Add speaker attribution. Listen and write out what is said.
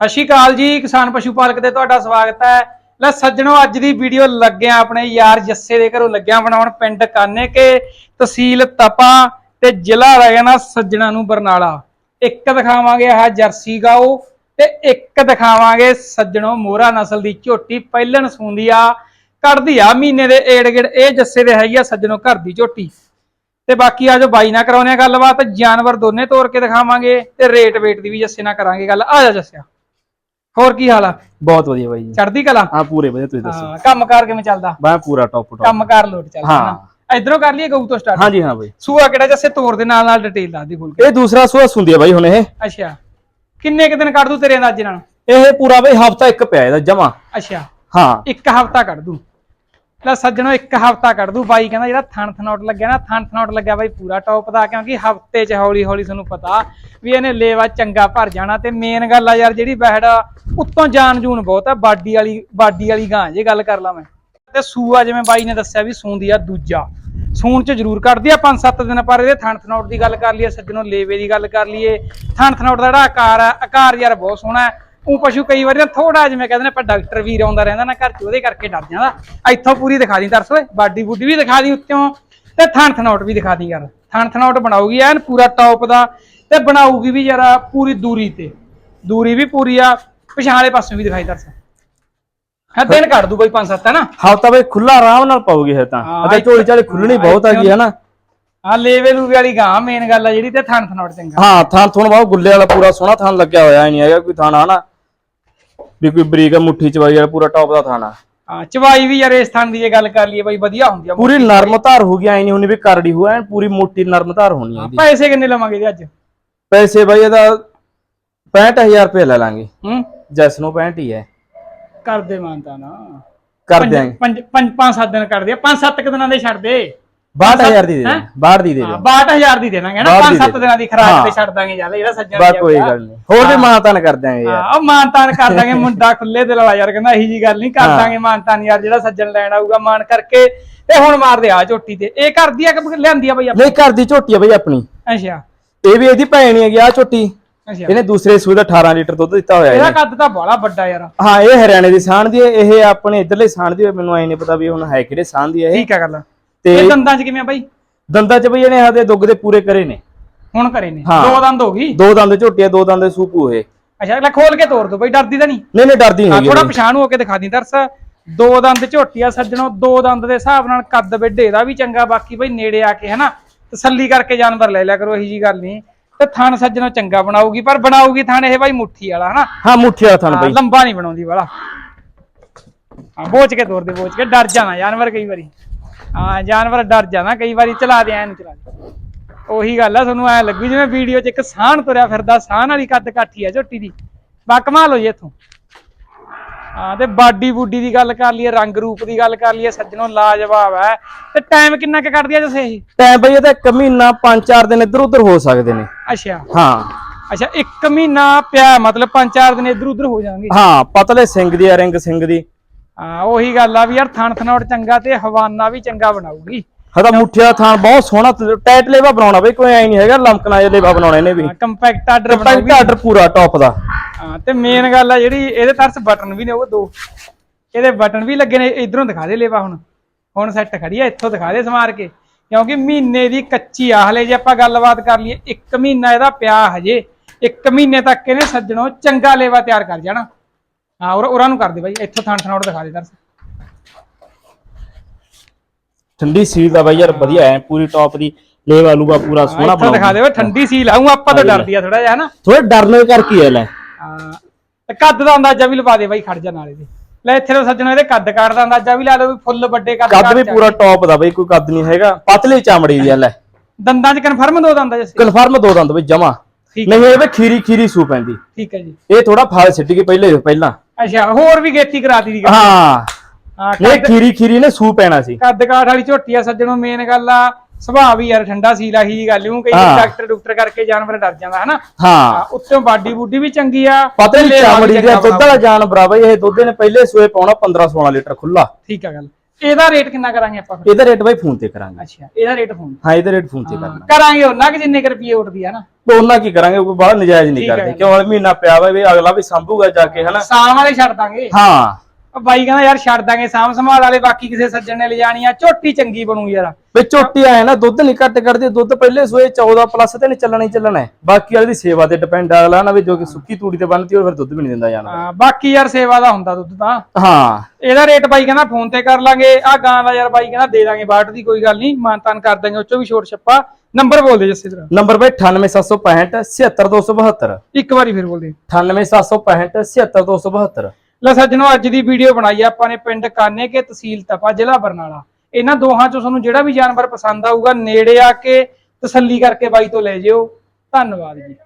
Speaker 1: ਸਤਿ ਸ਼੍ਰੀ ਅਕਾਲ ਜੀ, ਕਿਸਾਨ ਪਸ਼ੂ ਪਾਲਕ ਤੇ ਤੁਹਾਡਾ ਸਵਾਗਤ ਹੈ। ਲੈ ਸੱਜਣੋ, ਅੱਜ ਦੀ ਵੀਡੀਓ ਲੱਗਿਆ ਆਪਣੇ ਯਾਰ ਜੱਸੇ ਦੇ ਘਰੋਂ ਲੱਗਿਆ ਬਣਾਉਣ ਪਿੰਡ ਕਾਨੇ ਕੇ ਤਹਿਸੀਲ ਤਪਾ ਤੇ ਜ਼ਿਲ੍ਹਾ ਰਹਿ ਨਾ ਸੱਜਣਾ ਨੂੰ ਬਰਨਾਲਾ। ਇੱਕ ਦਿਖਾਵਾਂਗੇ, ਆਹ ਜਰਸੀ ਗਾਓ ਤੇ ਇੱਕ ਦਿਖਾਵਾਂਗੇ ਸੱਜਣੋ ਮੋਹਰਾ ਨਸਲ ਦੀ ਝੋਟੀ, ਪਹਿਲਣ ਸੂੰਦੀ ਆ, ਕੱਢਦੀ ਆ ਮਹੀਨੇ ਦੇ ਏੜ ਗੇੜ ਇਹ ਜੱਸੇ ਦੇ ਹੈਗੀ ਆ ਸੱਜਣੋ ਘਰ ਦੀ ਝੋਟੀ। ਤੇ ਬਾਕੀ ਆ ਬਾਈ ਨਾਲ ਕਰਾਉਨੇ ਆ ਗੱਲਬਾਤ, ਜਾਨਵਰ ਦੋਨੇ ਤੋਰ ਕੇ ਦਿਖਾਵਾਂਗੇ ਤੇ ਰੇਟ ਵੇਟ ਦੀ ਵੀ ਜੱਸੇ ਨਾਲ ਕਰਾਂਗੇ ਗੱਲ। ਆ ਜਾ ਜੱਸਿਆ। ਹੋਰ ਕੀ ਹਾਲ ਆ?
Speaker 2: ਬਹੁਤ ਵਧੀਆ ਬਾਈ ਜੀ।
Speaker 1: ਚੜਦੀ ਕਲਾ?
Speaker 2: ਹਾਂ ਪੂਰੇ ਵਧੀਆ ਤੁਸੀਂ ਦੱਸੋ?
Speaker 1: ਹਾਂ ਕੰਮਕਾਰ ਕਿਵੇਂ ਚੱਲਦਾ?
Speaker 2: ਮੈਂ ਪੂਰਾ ਟੌਪ ਟੌਪ
Speaker 1: ਕੰਮਕਾਰ ਲੋਟ ਚੱਲਦਾ
Speaker 2: ਹਾਂ।
Speaker 1: ਨਾ। ਇਧਰੋਂ ਕਰ ਲਈਏ ਗਊ ਤੋਂ ਸਟਾਰਟ
Speaker 2: ਹਾਂਜੀ ਹਾਂ ਬਾਈ।
Speaker 1: ਸੂਆ ਕਿਹੜਾ ਜੱਸੇ ਤੋੜ ਦੇ ਨਾਲ ਨਾਲ ਡਿਟੇਲ ਦੱਸ ਦੀ ਖੋਲ ਕੇ
Speaker 2: ਇਹ ਦੂਸਰਾ ਸੁਆ ਸੁੰਦੀ ਹੈ ਬਾਈ ਹੁਣ ਇਹ।
Speaker 1: ਅੱਛਾ। ਕਿੰਨੇ ਕੁ ਦਿਨ ਕੱਢ ਦੂ ਤੇਰੇ ਅੰਦਾਜ਼ੇ ਨਾਲ?
Speaker 2: ਇਹ ਪੂਰਾ ਬਾਈ ਹਫਤਾ ਇੱਕ ਪਿਆ ਇਹਦਾ ਜਮਾ।
Speaker 1: ਅੱਛਾ।
Speaker 2: ਹਾਂ।
Speaker 1: ਇੱਕ ਹਫਤਾ ਕੱਢ ਦੂ। ਲੈ ਸੱਜਣੋ, ਇੱਕ ਹਫਤਾ ਕੱਢ ਦੂ ਬਾਈ ਕਹਿੰਦਾ ਜਿਹੜਾ ਥਣ ਥਨੌਟ ਲੱਗਿਆ ਨਾ, ਥਣ ਥਨੌਟ ਲੱਗਿਆ ਬਾਈ ਪੂਰਾ ਟੌਪ ਦਾ, ਕਿਉਂਕਿ ਹਫ਼ਤੇ ਚ ਹੌਲੀ ਹੌਲੀ ਤੁਹਾਨੂੰ ਪਤਾ ਵੀ ਇਹਨੇ ਲੇਵਾ ਚੰਗਾ ਭਰ ਜਾਣਾ। ਤੇ ਮੇਨ ਗੱਲ ਆ ਯਾਰ ਜਿਹੜੀ ਬਹਿੜ ਉੱਤੋਂ ਜਾਨ ਜੂਨ ਬਹੁਤ ਆ, ਬਾਡੀ ਵਾਲੀ ਬਾਡੀ ਵਾਲੀ ਗਾਂ, ਜੇ ਗੱਲ ਕਰ ਲਾਂ ਮੈਂ। ਤੇ ਸੂਆ ਜਿਵੇਂ ਬਾਈ ਨੇ ਦੱਸਿਆ ਵੀ ਸੂੰਦੀ ਆ ਦੂਜਾ। ਸੂਣ ਚ ਜ਼ਰੂਰ ਕੱਢਦੀ ਆ 5-7 ਦਿਨ ਪਰ ਇਹਦੇ ਥਣ ਥਨੌਟ ਦੀ ਗੱਲ ਕਰ ਲਈਏ, ਸੱਜਣੋ ਲੇਵੇ ਦੀ ਗੱਲ ਕਰ ਲਈਏ। ਥਣ ਥਨੌਟ ਦਾ ਜਿਹੜਾ ਆਕਾਰ ਆ, ਆਕਾਰ ਯਾਰ ਬਹੁਤ ਸੋਹਣਾ ਹੈ। ਉਹ ਪਸ਼ੂ ਕਈ ਵਾਰੀ ਨਾ ਥੋੜਾ ਜਿਵੇਂ ਕਹਿੰਦੇ ਨੇ ਆਪਾਂ ਡਾਕਟਰ ਵੀਰ ਆਉਂਦਾ ਰਹਿੰਦਾ ਨਾ ਘਰ ਚ ਉਹਦੇ ਕਰਕੇ ਡਰ ਜਾਂਦਾ। ਇੱਥੋਂ ਪੂਰੀ ਦਿਖਾ ਦੀ ਤਰਸ ਓਏ ਬਾਡੀ ਬੁੱਡੀ ਵੀ ਦਿਖਾ ਦੀ ਉੱਤੋਂ ਤੇ ਥਣ ਥਨੌਟ ਵੀ ਦਿਖਾ ਦੀ ਯਾਰ। ਥਣ ਥਨੌਟ ਬਣਾਉਗੀ ਐਨ ਪੂਰਾ ਟੌਪ ਦਾ ਤੇ ਬਣਾਉਗੀ ਵੀ ਯਾਰ ਪੂਰੀ ਦੂਰੀ ਤੇ। ਦੂਰੀ ਵੀ ਪੂਰੀ ਆ ਪਿਛਾਲੇ ਪਾਸੋਂ ਵੀ ਦਿਖਾਈ ਤਰਸ। ਹਾਂ ਦਿਨ ਕੱਢ ਦੂ ਬਈ 5-7 ਹੈ ਨਾ?
Speaker 2: ਹਫਤਾ ਬਾਈ ਖੁੱਲਾ ਆਰਾਮ ਨਾਲ ਪਾਉਗੀ ਇਹ ਤਾਂ।
Speaker 1: ਹਾਂ,
Speaker 2: ਅਤੇ ਝੋਲੀ ਚਾਲੀ ਖੁੱਲਣੀ ਬਹੁਤ ਹੈਗੀ ਹੈ ਨਾ।
Speaker 1: ਆ ਲੇਵੇ ਲੂਵੇ ਵਾਲੀ ਗਾਂ ਮੇਨ ਗੱਲ ਆ ਜਿਹੜੀ ਤੇ ਥਣ ਥਨੌਟ ਚੰਗਾ।
Speaker 2: ਹਾਂ ਥਾਂ ਥੋਣ ਬਹੁਤ ਗੁੱਲੇ ਵਾਲਾ ਪੂਰਾ ਸੋਹਣਾ ਥਾਂ ਲੱਗਿਆ ਹੋਇਆ ਹੀ ਨਹੀਂ ਹੈਗਾ ਕੋਈ ਥਾਣਾ ਨਾ। ਵੀ ਕੋਈ ਬਰੀਕ ਮੁੱਠੀ ਚਵਾਈ ਵਾਲਾ ਪੂਰਾ ਟੌਪ ਦਾ ਥਾਣਾ।
Speaker 1: ਹਾਂ ਚਵਾਈ ਵੀ ਯਾਰ ਇਸ ਥਣ ਦੀ ਜੇ ਗੱਲ ਕਰ ਲਈਏ ਬਈ ਵਧੀਆ ਹੁੰਦੀ ਆ
Speaker 2: ਪੂਰੀ ਨਰਮ ਧਾਰ ਹੋ ਗਈ ਐ ਨਹੀਂ ਹੁੰਦੀ ਵੀ ਕਰੜੀ ਹੋਇਆ ਐਨ ਪੂਰੀ ਮੋਟੀ ਨਰਮ ਧਾਰ ਹੋਣੀ ਇਹਦੀ
Speaker 1: ਪੈਸੇ ਕਿੰਨੇ ਲਵਾਂਗੇ ਇਹਦੇ ਅੱਜ?
Speaker 2: ਪੈਸੇ ਬਾਈ ਇਹਦਾ 65000 ਰੁਪਏ ਲੈ ਲਾਂਗੇ।
Speaker 1: ਹੂੰ।
Speaker 2: ਜੈਸ ਨੂੰ 65 ਹੀ ਹੈ।
Speaker 1: ਕਰਦੇ ਮਾਨਤਾ ਨਾ
Speaker 2: ਕਰ ਦਿਆਂਗੇ।
Speaker 1: ਪੰਜ ਪੰਜ ਪੰਜ ਸੱਤ ਦਿਨ ਕਰਦੇ ਆ ਪੰਜ ਸੱਤ ਕੁ ਦਿਨਾਂ ਦੇ ਛੱਡ ਦੇ।
Speaker 2: 62000 ਦੀ ਦੇ? ਦੇ ਬਾਹਰ ਦੀ ਦੇ ਦੇ
Speaker 1: 62000 ਦੀ ਦੇਣਾਗੇ ਨਾ
Speaker 2: ਬਾਹਰ
Speaker 1: ਪੰਜ
Speaker 2: ਦੀ
Speaker 1: ਸੱਤ
Speaker 2: ਦੇ
Speaker 1: ਦਿਨਾਂ ਦੀ ਖਰਾਕ ਤੇ। ਛੱਡ ਦਾਂਗੇ ਚੱਲ ਜਿਹੜਾ ਸੱਜਣ
Speaker 2: ਬਾ ਕੋਈ। ਗੱਲ ਨਹੀਂ। ਹੋਰ ਵੀ ਮਾਨਤਾਨ ਕਰ ਦਿਆਂਗੇ ਯਾਰ।
Speaker 1: ਹਾਂ ਮਾਨਤਾਨ ਕਰ ਦਾਂਗੇ ਮੁੰਡਾ ਖੁੱਲੇ ਦਿਲ ਵਾਲਾ ਯਾਰ ਕਹਿੰਦਾ ਇਹੀ ਜੀ ਗੱਲ ਨਹੀਂ ਕਰ। ਦਾਂਗੇ ਮਾਨਤਾਨ ਯਾਰ ਜਿਹੜਾ ਸੱਜਣ ਲੈਣ ਆਊਗਾ ਮਾਨ ਕਰਕੇ ਤੇ ਹੁਣ ਮਾਰਦੇ ਆ ਝੋਟੀ ਤੇ। ਇਹ ਕਰਦੀ ਆ ਕਿ ਲਿਆਂਦੀ ਆ ਬਈ ਆਪਾਂ
Speaker 2: ਨਹੀਂ ਘਰ ਦੀ ਝੋਟੀ ਆ ਬਈ ਆਪਣੀ।
Speaker 1: ਅੱਛਾ।
Speaker 2: ਇਹ ਵੀ ਇਹਦੀ ਭੈਣ ਹੀ ਹੈਗੀ ਆ ਝੋਟੀ। ਇਹਨੇ ਦੂਸਰੇ ਸੂਏ ਦਾ 18 ਲੀਟਰ ਦੁੱਧ ਦਿੱਤਾ ਹੋਇਆ
Speaker 1: ਇਹਦਾ ਕੱਦ ਤਾਂ ਬੜਾ ਵੱਡਾ ਯਾਰ।
Speaker 2: ਹਾਂ ਇਹ ਹਰਿਆਣੇ ਦੀ ਸਾਣ ਦੀ ਇਹ ਆਪਣੇ ਇਧਰਲੇ ਸਾਣ ਦੀ ਹੈ ਮੈਨੂੰ ਐ ਨਹੀਂ ਪਤਾ ਵੀ ਹੁਣ ਹੈ ਕਿਹੜੇ ਸਾਣ ਦੀ ਹੈ ਇਹ।
Speaker 1: ਠੀਕ ਆ ਗੱਲ।
Speaker 2: ਤੇ
Speaker 1: ਇਹ ਦੰਦਾਂ 'ਚ ਕਿਵੇਂ ਆ ਬਾਈ?
Speaker 2: ਦੰਦਾਂ ਚ ਬਈ ਇਹਨੇ ਆਦੇ ਦੁੱਗ ਦੇ ਪੂਰੇ ਕਰੇ ਨੇ।
Speaker 1: ਹੁਣ ਕਰੇ ਨੇ।
Speaker 2: ਹਾਂ।
Speaker 1: ਦੋ ਦੰਦ ਹੋ ਗਈ?
Speaker 2: ਦੋ ਦੰਦ ਝੋਟੀਆਂ ਦੋ ਦੰਦ ਸੂਪੂ ਹੋਏ
Speaker 1: ਅੱਛਾ ਲੈ ਖੋਲ ਕੇ ਤੋੜ ਦੋ ਬਈ ਡਰਦੀ ਤਾਂ ਨਹੀਂ?
Speaker 2: ਨਹੀਂ ਨਹੀਂ ਡਰਦੀ ਨਹੀਂ
Speaker 1: ਹਾਂ ਥੋੜਾ। ਪਛਾਣ ਹੋ ਕੇ ਦਿਖਾ ਦੀ ਦਰਸ। ਦੋ ਦੰਦ ਝੋਟੀਆ ਸੱਜਣੋ ਦੋ ਦੰਦ ਦੇ ਹਿਸਾਬ ਨਾਲ ਕੱਦ ਵੱਡੇ ਦਾ ਵੀ ਚੰਗਾ ਬਾਕੀ ਬਈ ਨੇੜੇ ਆ ਕੇ ਹਨਾ? ਤਸੱਲੀ ਕਰਕੇ ਜਾਨਵਰ ਲੈ ਲਿਆ ਕਰੋ ਇਹੀ ਜੀ ਗੱਲ ਨਹੀਂ। ਤੇ ਥਣ ਸੱਜਣੋ ਚੰਗਾ ਬਣਾਉਗੀ ਪਰ ਬਣਾਉਗੀ ਥਣ ਇਹ ਬਾਈ ਮੁੱਠੀ ਵਾਲਾ ਹਨਾ?
Speaker 2: ਹਾਂ ਮੁੱਠੀ ਵਾਲਾ ਥਣ
Speaker 1: ਹਾਂ,
Speaker 2: ਬਈ।
Speaker 1: ਲੰਬਾ ਨਹੀਂ ਬਣਾਉਂਦੀ ਵਾਲਾ। ਹਾਂ ਬੋਚ ਕੇ ਤੋੜ ਦੇ ਬੋਚ ਕੇ। ਡਰ ਜਾਣਾ ਜਾਨਵਰ ਕਈ ਵਾਰੀ। ਹਾਂ ਜਾਨਵਰ ਡਰ ਜਾਣਾ ਕਈ ਵਾਰੀ ਚਲਾ ਦੇ ਐਨ ਚਲਾ ਦੇ। ਉਹੀ ਗੱਲ ਆ ਤੁਹਾਨੂੰ ਐ ਲੱਗੂ ਜਿਵੇਂ ਵੀਡੀਓ 'ਚ ਇੱਕ ਸਾਹਣ ਤੁਰਿਆ ਫਿਰਦਾ ਸਾਹਣ ਵਾਲੀ ਕੱਦ ਕਾਠੀ ਆ ਝੋਟੀ ਦੀ। ਬਾ ਕਮਾਲ ਹੋ ਜੇ ਇੱਥੋਂ। ਹਾਂ ਤੇ ਬਾਡੀ ਬੂਡੀ ਦੀ ਗੱਲ ਕਰ ਲਈਏ ਰੰਗ ਰੂਪ ਦੀ ਗੱਲ ਕਰ ਲਈਏ ਸੱਜਣੋਂ ਲਾਜਵਾਬ ਹੈ। ਤੇ ਟਾਈਮ ਕਿੰਨਾ ਕੁ ਕੱਢਦੀ ਆ ਜਸੇ ਇਹ?
Speaker 2: ਟਾਈਮ ਬਈ ਇਹਦਾ ਇੱਕ ਮਹੀਨਾ 5-4 ਦਿਨ ਇੱਧਰ ਉੱਧਰ ਹੋ ਸਕਦੇ ਨੇ।
Speaker 1: ਅੱਛਾ।
Speaker 2: ਹਾਂ।
Speaker 1: ਅੱਛਾ ਇੱਕ ਮਹੀਨਾ ਪਿਆ ਮਤਲਬ ਪੰਜ ਚਾਰ ਦਿਨ ਇਧਰ ਉਧਰ ਹੋ ਜਾਣਗੇ।
Speaker 2: ਹਾਂ ਪਤਲੇ ਸਿੰਘ ਦੀ ਆ ਰਿੰਗ ਸਿੰਘ ਦੀ।
Speaker 1: ਹਾਂ ਉਹੀ ਗੱਲ ਆ ਵੀ ਯਾਰ ਥਣ ਥਨੌਟ ਚੰਗਾ ਤੇ ਹਵਾਨਾ ਵੀ ਚੰਗਾ ਬਣਾਉਗੀ
Speaker 2: ਹਦਾ ਮੁੱਠੀ ਵਾਲਾ ਥਣ ਬਹੁਤ ਸੋਹਣਾ ਟਾਈਟ ਲੇਵਾ ਬਣਾਉਣਾ ਬਈ ਕੋਈ ਐ ਨਹੀਂ ਹੈਗਾ ਲੰਕਣਾ ਜਿਹਾ ਲੇਵਾ ਬਣਾਉਣਾ ਇਹਨੇ ਵੀ।
Speaker 1: ਕੰਪੈਕਟ ਆਰਡਰ ਬਣਾਉਗੀ
Speaker 2: ਕੰਪੈਕਟ ਆਰਡਰ ਪੂਰਾ ਟੌਪ ਦਾ।
Speaker 1: ਹਾਂ ਤੇ ਮੇਨ ਗੱਲ ਆ ਜਿਹੜੀ ਇਹਦੇ ਤਰਸ ਬਟਨ ਵੀ ਨੇ ਉਹ ਦੋ। ਇਹਦੇ ਬਟਨ ਵੀ ਲੱਗੇ ਨੇ ਇਧਰੋਂ ਦਿਖਾ ਦੇ ਲੇਵਾ ਹੁਣ। ਹੁਣ ਸੈੱਟ ਖੜੀ ਆ ਇੱਥੋਂ ਦਿਖਾ ਦੇ ਸਮਾਰ ਕੇ। ਕਿਉਂਕਿ ਮਹੀਨੇ ਦੀ ਕੱਚੀ ਆ ਹਲੇ ਜੇ ਆਪਾਂ ਗੱਲਬਾਤ ਕਰ ਲਈਏ ਇੱਕ ਮਹੀਨਾ ਇਹਦਾ ਪਿਆ ਹਜੇ। ਇੱਕ ਮਹੀਨੇ ਤੱਕ ਇਹਨੇ ਸੱਜਣੋਂ ਚੰਗਾ ਲੇਵਾ ਤਿਆਰ ਕਰ ਜਾਣਾ। ਹਾਂ ਔਰ ਉਹਨਾਂ ਨੂੰ ਕਰ ਦੇ ਬਾਈ ਇੱਥੋਂ ਥਣ ਥਣੋੜ ਦਿਖਾ ਦੇ ਤਰਸ
Speaker 2: ਠੰਡੀ ਸੀਲ ਦਾ ਬਾਈ ਯਾਰ ਵਧੀਆ ਐ ਪੂਰੀ ਟੌਪ ਦੀ ਲੇਵਾ ਲੂਗਾ ਪੂਰਾ ਸੋਹਣਾ
Speaker 1: ਇੱਥੋਂ ਦਿਖਾ ਦੇ ਓਏ ਠੰਡੀ ਸੀ ਲਾਉਂ ਆਪਾਂ ਤਾਂ ਡਰਦੀ ਆ ਥੋੜਾ ਜਿਹਾ ਹਨਾ
Speaker 2: ਥੋੜੇ ਡਰਨੇ ਕਰਕੇ ਐ ਲੈ।
Speaker 1: ਹਾਂ ਕੱਦ ਦਾ ਅੰਦਾਜ਼ਾ ਵੀ ਲਵਾ ਦੇ ਬਾਈ ਖੜ ਜਾ ਨਾਲੇ ਦੇ ਲੈ ਇੱਥੇ ਤੋਂ ਸੱਜਣਾ ਇਹਦੇ ਕੱਦ ਕਾਟ ਦਾ ਅੰਦਾਜ਼ਾ ਵੀ ਲਾ ਲਓ ਵੀ ਫੁੱਲ ਵੱਡੇ ਕੱਦ
Speaker 2: ਕੱਦ ਵੀ। ਪੂਰਾ ਟੌਪ ਦਾ ਬਈ ਕੋਈ ਕੱਦ ਨਹੀਂ ਹੈਗਾ। ਪਤਲੀ ਚਮੜੀ ਦੀ ਲੈ।
Speaker 1: ਦੰਦਾਂ 'ਚ ਕਨਫਰਮ ਦੋ ਦੰਦਾਂ ਜਿਸ।
Speaker 2: ਕਨਫਰਮ ਦੋ ਦੰਦ ਬਈ ਜਮਾ। ਨਹੀਂ ਇਹ ਵੀ ਖੀਰੀ ਖੀਰੀ ਸੂ ਪੈਂਦੀ
Speaker 1: ਠੀਕ ਹੈ ਜੀ।
Speaker 2: ਇਹ ਥੋੜਾ ਫਲ ਸਿੱਟ ਕੇ ਪਹਿਲੇ ਪਹਿਲਾਂ।
Speaker 1: ਅੱਛਾ ਹੋਰ ਵੀ ਗੇਤੀ ਕਰਾਤੀ ਦੀ
Speaker 2: ਹਾਂ।
Speaker 1: ਹਾਂ
Speaker 2: ਨਹੀਂ
Speaker 1: ਕੱਦ
Speaker 2: ਖੀਰੀ ਖੀਰੀ ਨੇ ਸੂ ਪੈਣਾ ਸੀ।
Speaker 1: ਕੱਦ ਕਾਠ ਵਾਲੀ ਝੋਟੀ ਆ ਸੱਜਣੋਂ ਮੇਨ ਗੱਲ ਆ ਸੁਭਾਅ ਵੀ ਯਾਰ ਠੰਡਾ ਸੀ ਲਾਹੀ ਗੱਲ ਉਹ ਕਈ। ਡਾਕਟਰ ਡਾਕਟਰ ਕਰਕੇ ਜਾਨਵਰ ਡਰ ਜਾਂਦਾ ਹਨਾ?
Speaker 2: ਹਾਂ।
Speaker 1: ਉੱਤੋਂ ਬਾਡੀ ਬੂਡੀ ਵੀ ਚੰਗੀ ਆ ਲੇਵਾ ਵੀ
Speaker 2: ਚਮੜੀ ਦੀ ਦੁੱਧ ਵਾਲਾ ਜਾਨਵਰ ਆ ਬਈ ਇਹ ਦੁੱਧ ਨੇ ਪਹਿਲੇ ਸੂਏ ਪਾਉਣਾ 15 16 ਲੀਟਰ ਖੁੱਲਾ
Speaker 1: ਠੀਕ ਆ ਗੱਲ। ਇਹਦਾ ਰੇਟ ਕਿੰਨਾ ਕਰਾਂਗੇ ਆਪਾਂ?
Speaker 2: ਇਹਦਾ ਰੇਟ ਬਈ ਫੋਨ ਤੇ ਕਰਾਂਗੇ।
Speaker 1: ਅੱਛਾ ਇਹਦਾ ਰੇਟ ਫੋਨ
Speaker 2: ਹਾਂ ਇਹਦਾ ਰੇਟ ਫੋਨ ਤੇ ਕਰਨਾ।
Speaker 1: ਕਰਾਂਗੇ ਉਹਨਾਂ ਕਿ ਜਿੰਨੇ ਕੁ ਰੁਪਏ ਉੱਠਦੀ ਆ ਨਾ
Speaker 2: ਤੇ ਉਹਨਾਂ ਕੀ ਕਰਾਂਗੇ? ਕੋਈ ਬਾਹਰ ਨਜਾਇਜ਼ ਨਹੀਂ
Speaker 1: ਠੀਕ ਹੈ।
Speaker 2: ਕਰਦੇ ਕਿਉਂ ਹਲੇ ਮਹੀਨਾ ਪਿਆ ਵਾ ਵੀ ਅਗਲਾ ਵੀ ਸੰਭੂਗਾ ਜਾ ਕੇ ਹਨਾ?
Speaker 1: ਸਾਮ ਵਾਲੇ ਛੱਡ ਦਾਂਗੇ।
Speaker 2: ਹਾਂ।
Speaker 1: ਉਹ ਬਾਈ ਕਹਿੰਦਾ ਯਾਰ ਛੱਡ ਦਾਂਗੇ ਸਾਮ ਸੰਭਾਲ ਵਾਲੇ ਬਾਕੀ ਕਿਸੇ ਸੱਜਣ ਨੇ ਲਿਜਾਣੀ ਆ। ਝੋਟੀ ਚੰਗੀ ਬਣੂ ਯਾਰ।
Speaker 2: ਵੀ ਝੋਟੀ ਆਏ ਨਾ ਦੁੱਧ ਨਹੀਂ ਘੱਟ ਕਰਦੇ ਦੁੱਧ ਪਹਿਲੇ ਸੋਏ 14 ਪਲੱਸ ਤੇ ਨਹੀਂ ਚੱਲਣਾ ਹੀ ਚੱਲਣਾ ਹੈ। ਬਾਕੀ ਵਾਲੀ ਦੀ ਸੇਵਾ ਤੇ ਡਿਪੈਂਡ ਅਗਲਾ ਨਾ ਵੀ ਜੋ ਕਿ ਸੁੱਕੀ ਤੂੜੀ ਤੇ ਬੰਨਤੀ ਉਹ ਫਿਰ ਦੁੱਧ ਵੀ ਨਹੀਂ ਦਿੰਦਾ ਜਾਣਾ
Speaker 1: ਹਾਂ, ਬਾਕੀ ਯਾਰ ਸੇਵਾ ਦਾ ਹੁੰਦਾ ਦੁੱਧ ਤਾਂ।
Speaker 2: ਹਾਂ।
Speaker 1: ਇਹਦਾ ਰੇਟ ਬਾਈ ਕਹਿੰਦਾ ਫੋਨ ਤੇ ਕਰ ਲਾਂਗੇ। ਆ ਗਾਂ ਦਾ ਯਾਰ ਬਾਈ ਕਹਿੰਦਾ ਦੇ ਦਾਂਗੇ ਬਾਟ ਦੀ ਕੋਈ ਗੱਲ ਨਹੀਂ ਮਾਨਤਾਨ ਕਰ ਦਾਂਗੇ ਉਹ ਚੋਂ ਵੀ ਛੋਟ ਛੱਪਾ। ਨੰਬਰ ਬੋਲ ਦੇ ਜੱਸੇ ਤੇਰਾ।
Speaker 2: ਨੰਬਰ ਬਈ 98765 76272
Speaker 1: ਇੱਕ ਵਾਰੀ ਫਿਰ ਬੋਲ ਦੇ।
Speaker 2: 98765 76272
Speaker 1: ਲੈ ਸੱਜਣੋ ਅੱਜ ਦੀ ਵੀਡੀਓ ਬਣਾਈ ਆ ਆਪਾਂ ਨੇ ਪਿੰਡ ਕਾਨੇ ਕੇ ਤਹਿਸੀਲ ਤਪਾ ਜ਼ਿਲ੍ਹਾ ਬਰਨਾਲਾ। ਇਹਨਾਂ ਦੋਹਾਂ ਚੋਂ ਤੁਹਾਨੂੰ ਜਿਹੜਾ ਵੀ ਜਾਨਵਰ ਪਸੰਦ ਆਊਗਾ ਨੇੜੇ ਆ ਕੇ ਤਸੱਲੀ ਕਰਕੇ ਬਾਈ ਤੋਂ ਲੈ ਜਿਓ। ਧੰਨਵਾਦ ਜੀ।